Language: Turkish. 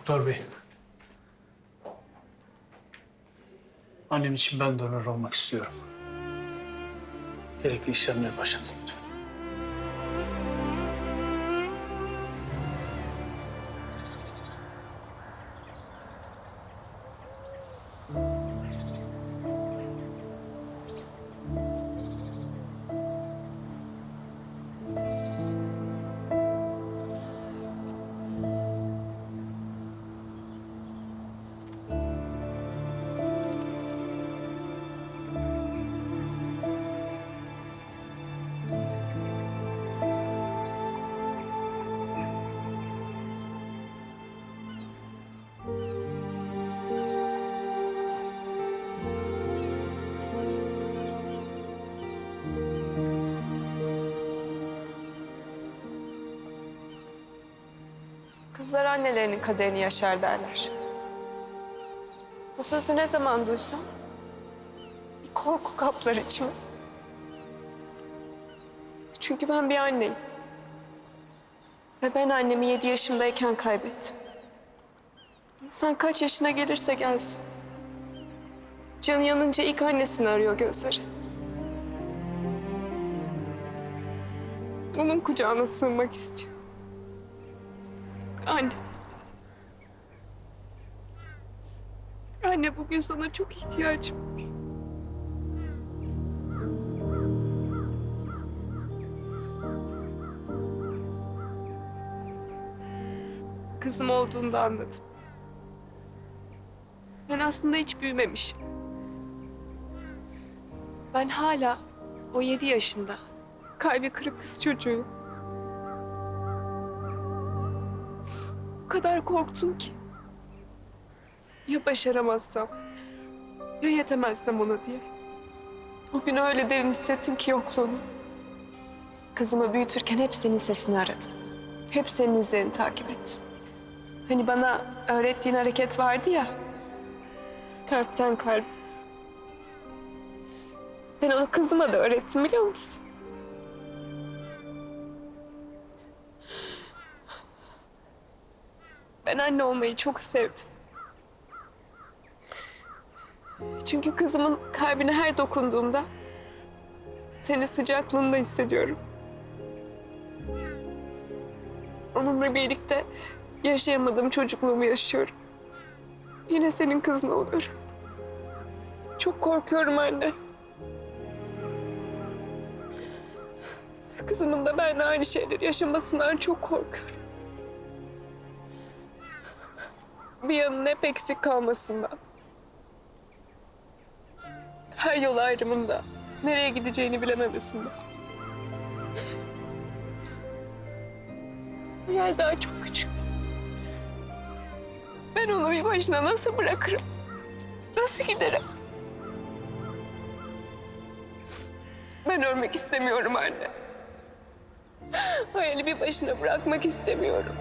Doktor bey. Annem için ben donör olmak istiyorum. Gerekli işlemleri başlatın lütfen. Kızlar annelerinin kaderini yaşar derler. Bu sözü ne zaman duysam bir korku kaplar içimi. Çünkü ben bir anneyim. Ve ben annemi yedi yaşımdayken kaybettim. İnsan kaç yaşına gelirse gelsin. Canı yanınca ilk annesini arıyor gözleri. Onun kucağına sığınmak istiyor. Anne. Anne bugün sana çok ihtiyacım var. Kızım olduğunda anladım. Ben aslında hiç büyümemişim. Ben hala o yedi yaşında kalbi kırık kız çocuğuyum. Kadar korktum ki. Ya başaramazsam, ya yetemezsem ona diye. O gün öyle derin hissettim ki yokluğunu. Kızımı büyütürken hep senin sesini aradım. Hep senin izlerini takip ettim. Hani bana öğrettiğin hareket vardı ya. Kalpten kalp. Ben onu kızıma da öğrettim biliyor musun? Ben anne olmayı çok sevdim. Çünkü kızımın kalbine her dokunduğumda senin sıcaklığını da hissediyorum. Onunla birlikte yaşayamadığım çocukluğumu yaşıyorum. Yine senin kızın oluyorum. Çok korkuyorum anne. Kızımın da benimle aynı şeyleri yaşamasından çok korkuyorum. Bir yanın hep eksik kalmasından. Her yol ayrımında nereye gideceğini bilememesinden. Hayal daha çok küçük. Ben onu bir başına nasıl bırakırım? Nasıl giderim? Ben ölmek istemiyorum anne. Hayali bir başına bırakmak istemiyorum.